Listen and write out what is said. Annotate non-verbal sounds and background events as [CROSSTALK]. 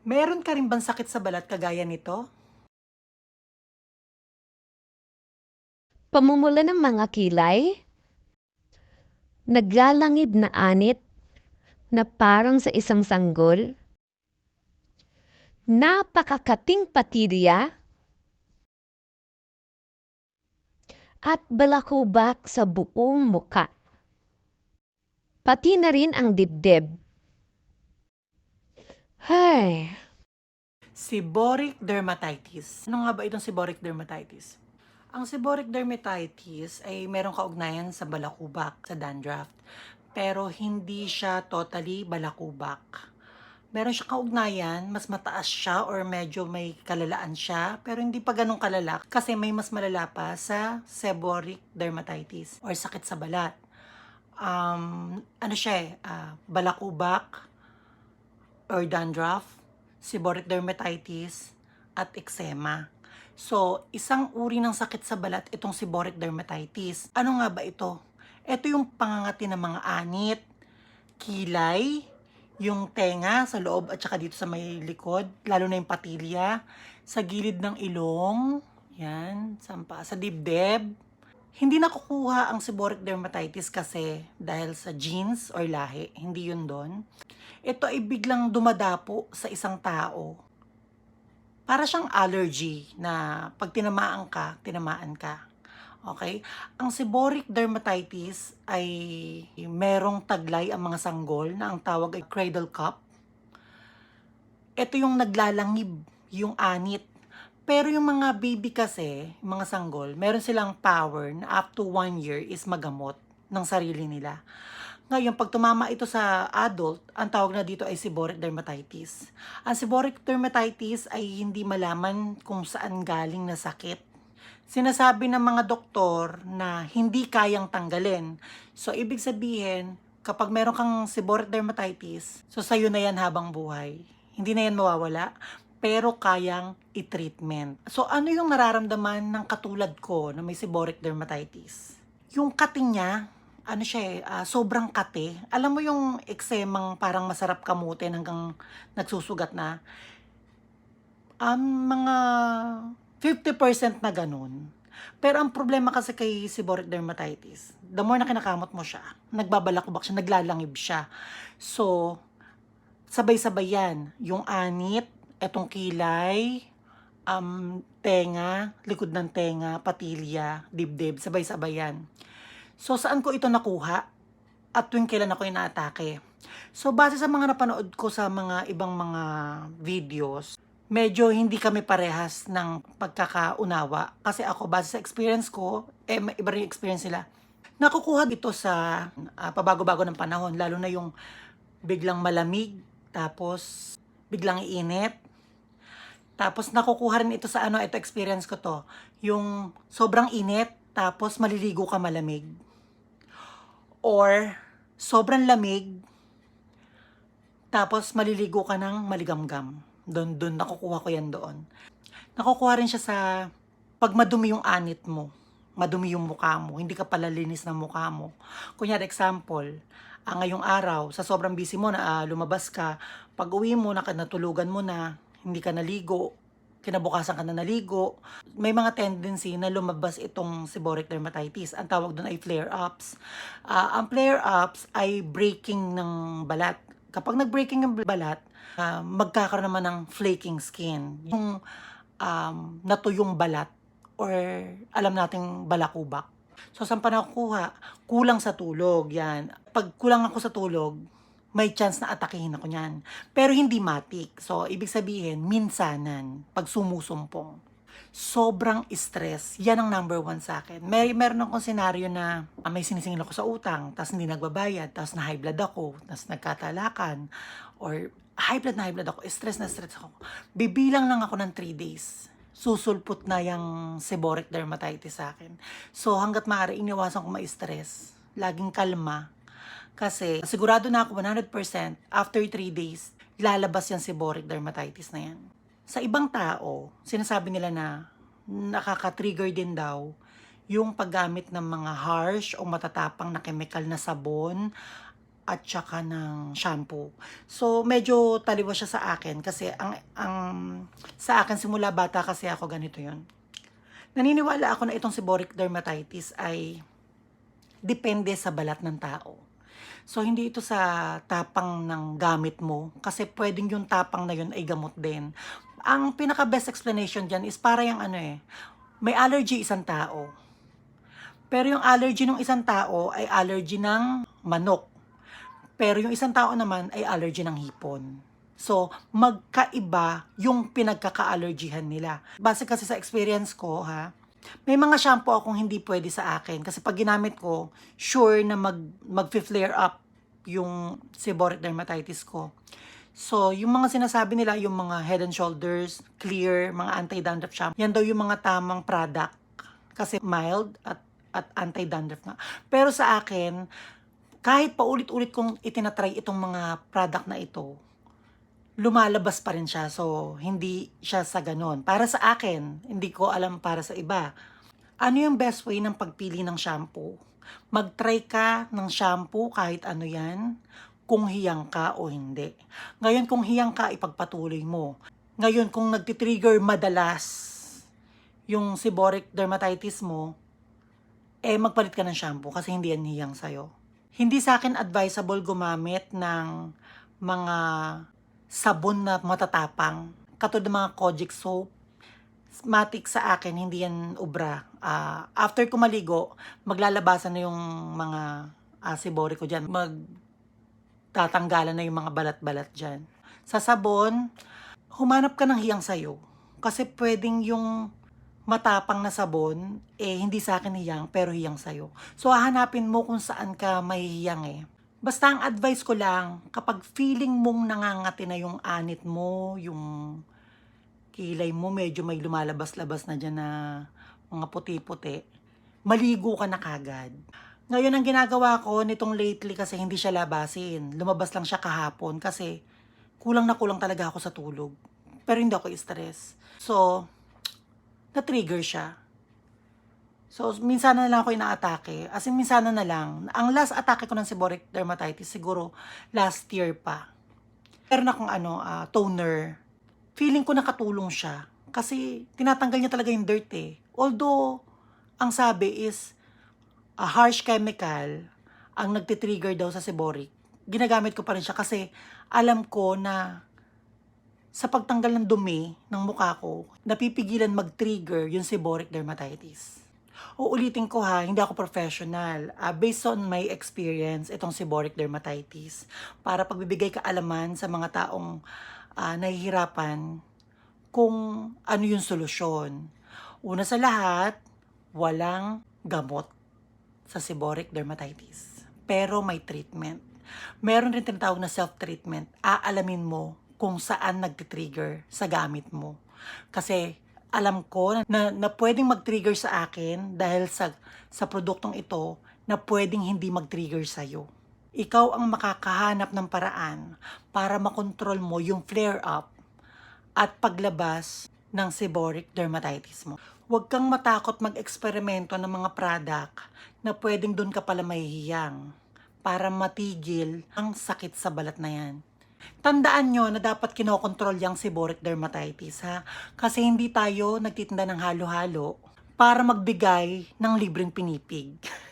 Meron ka rin bang sakit sa balat kagaya nito? Pamumula ng mga kilay, naglalangib na anit na parang sa isang sanggol, napakakating patilya, at balakubak sa buong muka. Pati na rin ang dibdib. Hay, Seborrheic dermatitis. Ano nga ba itong seborrheic dermatitis? Ang seborrheic dermatitis ay merong kaugnayan sa balakubak, sa dandruff. Pero hindi siya totally balakubak. Meron siya kaugnayan, mas mataas siya or medyo may kalalaan siya, pero hindi pa ganun kalala kasi may mas malala pa sa seborrheic dermatitis or sakit sa balat. Um, ano siya eh, ah, balakubak or dandruff, seborrheic dermatitis, at eczema. So, isang uri ng sakit sa balat itong seborrheic dermatitis. Ano nga ba ito? Ito yung pangangati ng mga anit, kilay, yung tenga sa loob at saka dito sa may likod, lalo na yung patilya, sa gilid ng ilong, yan, sampa, sa dibdib. Hindi nakukuha ang seborrheic dermatitis kasi dahil sa genes or lahi, hindi yun doon. Ito ay biglang dumadapo sa isang tao. Para siyang allergy na pag tinamaan ka, tinamaan ka. Okay? Ang seborrheic dermatitis ay merong taglay ang mga sanggol na ang tawag ay cradle cup. Ito yung naglalangib, yung anit. Pero yung mga baby kasi, mga sanggol, meron silang power na up to one year is magamot ng sarili nila. Ngayon, pag tumama ito sa adult, ang tawag na dito ay seborrheic dermatitis. Ang seborrheic dermatitis ay hindi malaman kung saan galing na sakit. Sinasabi ng mga doktor na hindi kayang tanggalin. So, ibig sabihin, kapag meron kang seborrheic dermatitis, so sa'yo na yan habang buhay. Hindi na yan mawawala, pero kayang i-treatment. So, ano yung nararamdaman ng katulad ko na may seborrheic dermatitis? Yung kating niya, ano siya eh, ah, sobrang kate. Alam mo yung eksemang parang masarap kamutin hanggang nagsusugat na. Um, mga 50% na ganun. Pero ang problema kasi kay seborrheic dermatitis, the more na kinakamot mo siya, nagbabalakubak siya, naglalangib siya. So, sabay-sabay yan. Yung anit, etong kilay, um, tenga, likod ng tenga, patilya, dibdib, sabay-sabay yan. So, saan ko ito nakuha? At tuwing kailan ako inaatake? So, base sa mga napanood ko sa mga ibang mga videos, medyo hindi kami parehas ng pagkakaunawa. Kasi ako, base sa experience ko, eh, iba rin yung experience nila. Nakukuha dito sa ah, pabago-bago ng panahon, lalo na yung biglang malamig, tapos biglang init, tapos nakukuha rin ito sa ano, ito experience ko to, yung sobrang init, tapos maliligo ka malamig. Or sobrang lamig, tapos maliligo ka ng maligamgam. Doon, doon, nakukuha ko yan doon. Nakukuha rin siya sa pag madumi yung anit mo, madumi yung mukha mo, hindi ka pala linis ng mukha mo. Kunyari, example, ah, ngayong araw, sa sobrang busy mo na ah, lumabas ka, pag uwi mo, naka- natulugan mo na, hindi ka naligo, kinabukasan ka na naligo, may mga tendency na lumabas itong seborrheic dermatitis. Ang tawag doon ay flare-ups. Ah, ang flare-ups ay breaking ng balat. Kapag nag-breaking ng balat, ah, magkakaroon naman ng flaking skin. Yung um, natuyong balat or alam nating balakubak. So, saan pa nakukuha? Kulang sa tulog, yan. Pag kulang ako sa tulog, may chance na atakihin ako niyan. Pero hindi matik. So, ibig sabihin, minsanan, pag sumusumpong. Sobrang stress. Yan ang number one sa akin. May, meron akong senaryo na ah, may sinisingil ako sa utang, tapos hindi nagbabayad, tapos na high blood ako, tapos nagkatalakan, or high blood na high blood ako, stress na stress ako. Bibilang lang ako ng 3 days susulpot na yung seborrheic dermatitis sa akin. So, hanggat maaari, iniwasan ko ma-stress. Laging kalma. Kasi, sigurado na ako 100%, after 3 days, lalabas yung seborrheic dermatitis na yan. Sa ibang tao, sinasabi nila na nakaka-trigger din daw yung paggamit ng mga harsh o matatapang na chemical na sabon at saka ng shampoo. So, medyo taliwas siya sa akin kasi ang, ang sa akin simula bata kasi ako ganito yon. Naniniwala ako na itong seborrheic dermatitis ay depende sa balat ng tao. So, hindi ito sa tapang ng gamit mo kasi pwedeng yung tapang na yun ay gamot din. Ang pinaka-best explanation dyan is para yung ano eh, may allergy isang tao. Pero yung allergy ng isang tao ay allergy ng manok. Pero yung isang tao naman ay allergy ng hipon. So, magkaiba yung pinagkaka-allergyhan nila. Base kasi sa experience ko, ha, may mga shampoo akong hindi pwede sa akin. Kasi pag ginamit ko, sure na mag, mag-flare up yung seborrheic dermatitis ko. So, yung mga sinasabi nila, yung mga head and shoulders, clear, mga anti-dandruff shampoo, yan daw yung mga tamang product. Kasi mild at, at anti-dandruff nga. Pero sa akin, kahit paulit-ulit kong itinatry itong mga product na ito, lumalabas pa rin siya. So, hindi siya sa ganon. Para sa akin, hindi ko alam para sa iba. Ano yung best way ng pagpili ng shampoo? Mag-try ka ng shampoo kahit ano yan, kung hiyang ka o hindi. Ngayon, kung hiyang ka, ipagpatuloy mo. Ngayon, kung nagtitrigger madalas yung seborrheic dermatitis mo, eh magpalit ka ng shampoo kasi hindi yan hiyang sa'yo. Hindi sa akin advisable gumamit ng mga sabon na matatapang. Katulad ng mga Kojic soap. Matic sa akin, hindi yan ubra. Ah, after ko maligo, maglalabasan na yung mga uh, sibori ko dyan. Mag tatanggalan na yung mga balat-balat dyan. Sa sabon, humanap ka ng hiyang sayo. Kasi pwedeng yung matapang na sabon, eh hindi sa akin hiyang, pero hiyang sayo. So hahanapin mo kung saan ka may hiyang eh. Basta ang advice ko lang, kapag feeling mong nangangati na yung anit mo, yung kilay mo, medyo may lumalabas-labas na dyan na mga puti-puti, maligo ka na kagad. Ngayon ang ginagawa ko nitong lately kasi hindi siya labasin. Lumabas lang siya kahapon kasi kulang na kulang talaga ako sa tulog. Pero hindi ako stress. So, na-trigger siya. So, minsan na lang ako inaatake. As in, minsan na lang. Ang last atake ko ng seborrheic dermatitis, siguro last year pa. Meron akong ano, ah, toner. Feeling ko nakatulong siya. Kasi tinatanggal niya talaga yung dirt eh. Although, ang sabi is, a harsh chemical ang nagtitrigger daw sa seborrheic. Ginagamit ko pa rin siya kasi alam ko na sa pagtanggal ng dumi ng mukha ko, napipigilan mag-trigger yung seborrheic dermatitis. Uulitin ko ha, hindi ako professional. Ah, based on my experience, itong seborrheic dermatitis, para pagbibigay kaalaman sa mga taong ah, nahihirapan kung ano yung solusyon. Una sa lahat, walang gamot sa seborrheic dermatitis. Pero may treatment. Meron rin tinatawag na self-treatment. Aalamin mo kung saan nagtitrigger sa gamit mo. Kasi alam ko na, na, pwedeng mag-trigger sa akin dahil sa, sa produktong ito na pwedeng hindi mag-trigger sa'yo. Ikaw ang makakahanap ng paraan para makontrol mo yung flare-up at paglabas ng seborrheic dermatitis mo. Huwag kang matakot mag-eksperimento ng mga product na pwedeng doon ka pala mahihiyang para matigil ang sakit sa balat na yan. Tandaan nyo na dapat kinokontrol yung seborrheic dermatitis ha. Kasi hindi tayo nagtitinda ng halo-halo para magbigay ng libreng pinipig. [LAUGHS]